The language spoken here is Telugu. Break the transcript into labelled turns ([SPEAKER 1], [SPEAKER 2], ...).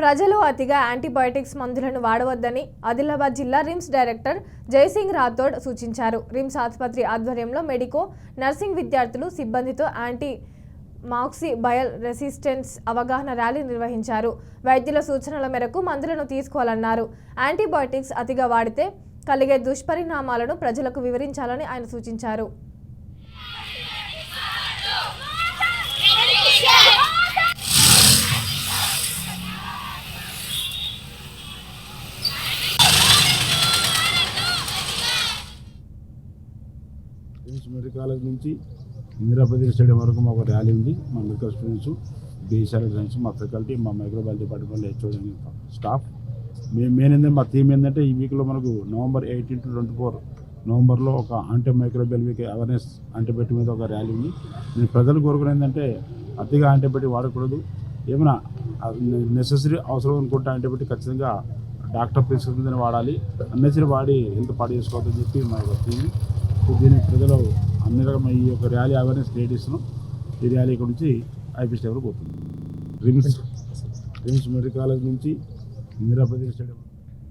[SPEAKER 1] ప్రజలు అతిగా యాంటీబయాటిక్స్ మందులను వాడవద్దని ఆదిలాబాద్ జిల్లా రిమ్స్ డైరెక్టర్ జయసింగ్ రాథోడ్ సూచించారు. రిమ్స్ ఆసుపత్రి ఆధ్వర్యంలో మెడికో నర్సింగ్ విద్యార్థులు సిబ్బందితో యాంటీ మాక్సీ బయల్ రెసిస్టెన్స్ అవగాహన ర్యాలీ నిర్వహించారు. వైద్యుల సూచనల మేరకు మందులను తీసుకోవాలన్నారు. యాంటీబయాటిక్స్ అతిగా వాడితే కలిగే దుష్పరిణామాలను ప్రజలకు వివరించాలని ఆయన సూచించారు.
[SPEAKER 2] ప్రిన్స్ మెడికల్ కాలేజ్ నుంచి ఇందిరాపతి స్టేడియం వరకు మాకు ర్యాలీ ఉంది. మా మెడికల్ స్టూడెంట్స్ బీఎస్ఆర్ సైన్స్ మా ఫ్యాకల్టీ మా మైక్రోబయాలజీ డిపార్ట్మెంట్లో హెచ్ఓడి స్టాఫ్. మేము మెయిన్ ఏంటంటే మా థీమ్ ఏంటంటే ఈ వీక్లో మనకు November eighteen to twenty four నవంబర్లో ఒక antimicrobial week awareness antibiotic మీద ఒక ర్యాలీ ఉంది. నేను ప్రజలు కోరుకునే ఏంటంటే అతిగా యాంటీబయాటిక్ వాడకూడదు. ఏమైనా నెసెసరీ అవసరం అనుకుంటే యాంటీబయాటిక్ ఖచ్చితంగా డాక్టర్ ప్రిస్క్రిప్షన్ వాడాలి. అన్నెసరీ వాడి హెల్త్ పాడు చేసుకోవద్దని చెప్పి మా థీమ్. సో దీన్ని ప్రజలు అన్ని రకమైన ఈ యొక్క ర్యాలీ అవేర్నెస్ క్రియేట్ ఇస్తున్నాం ఈ ర్యాలీ ఇక్కడ నుంచి ఐపీ స్టేబుల్ పోతుంది. రిమ్స్. రిమ్స్ మెడికల్ కాలేజ్ నుంచి ఇందిరాపతి స్టేడియం